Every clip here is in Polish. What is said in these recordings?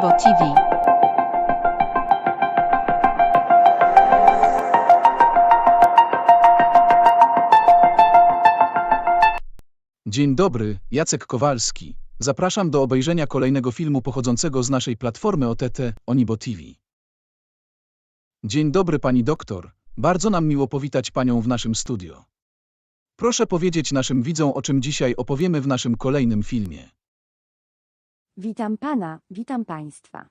Onibo TV. Dzień dobry, Jacek Kowalski. Zapraszam do obejrzenia kolejnego filmu pochodzącego z naszej platformy OTT Onibo TV. Dzień dobry pani doktor. Bardzo nam miło powitać panią w naszym studio. Proszę powiedzieć naszym widzom, o czym dzisiaj opowiemy w naszym kolejnym filmie. Witam pana, witam państwa.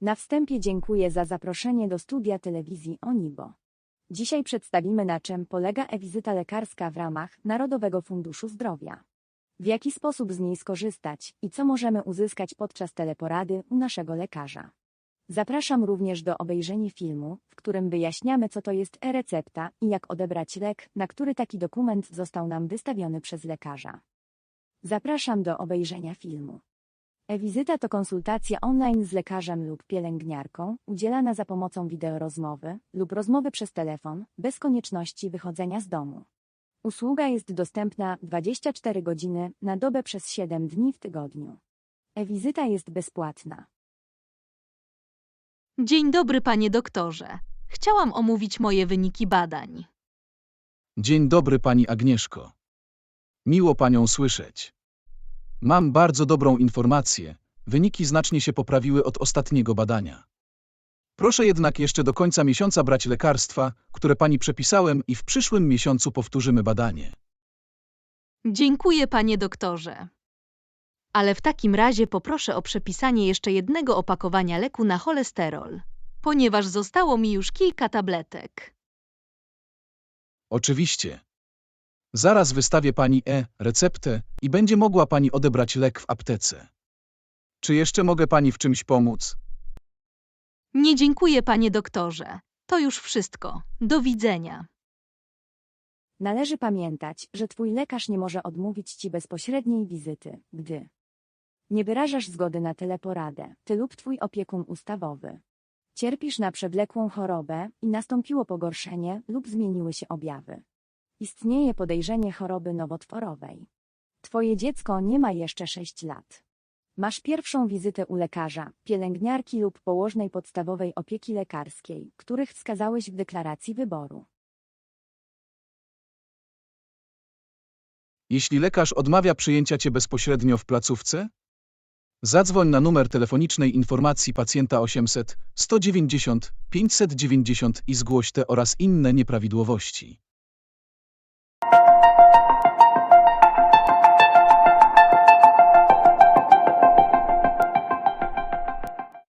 Na wstępie dziękuję za zaproszenie do studia telewizji Onibo. Dzisiaj przedstawimy na czym polega e-wizyta lekarska w ramach Narodowego Funduszu Zdrowia. W jaki sposób z niej skorzystać i co możemy uzyskać podczas teleporady u naszego lekarza. Zapraszam również do obejrzenia filmu, w którym wyjaśniamy co to jest e-recepta i jak odebrać lek, na który taki dokument został nam wystawiony przez lekarza. Zapraszam do obejrzenia filmu. E-wizyta to konsultacja online z lekarzem lub pielęgniarką, udzielana za pomocą wideorozmowy lub rozmowy przez telefon, bez konieczności wychodzenia z domu. Usługa jest dostępna 24 godziny na dobę przez 7 dni w tygodniu. E-wizyta jest bezpłatna. Dzień dobry, panie doktorze. Chciałam omówić moje wyniki badań. Dzień dobry pani Agnieszko. Miło panią słyszeć. Mam bardzo dobrą informację. Wyniki znacznie się poprawiły od ostatniego badania. Proszę jednak jeszcze do końca miesiąca brać lekarstwa, które pani przepisałem i w przyszłym miesiącu powtórzymy badanie. Dziękuję, panie doktorze. Ale w takim razie poproszę o przepisanie jeszcze jednego opakowania leku na cholesterol, ponieważ zostało mi już kilka tabletek. Oczywiście. Zaraz wystawię pani e-receptę i będzie mogła pani odebrać lek w aptece. Czy jeszcze mogę pani w czymś pomóc? Nie dziękuję, panie doktorze. To już wszystko. Do widzenia. Należy pamiętać, że twój lekarz nie może odmówić ci bezpośredniej wizyty, gdy nie wyrażasz zgody na teleporadę, ty lub twój opiekun ustawowy. Cierpisz na przewlekłą chorobę i nastąpiło pogorszenie lub zmieniły się objawy. Istnieje podejrzenie choroby nowotworowej. Twoje dziecko nie ma jeszcze 6 lat. Masz pierwszą wizytę u lekarza, pielęgniarki lub położnej podstawowej opieki lekarskiej, których wskazałeś w deklaracji wyboru. Jeśli lekarz odmawia przyjęcia cię bezpośrednio w placówce, zadzwoń na numer telefonicznej informacji pacjenta 800 190 590 i zgłoś te oraz inne nieprawidłowości.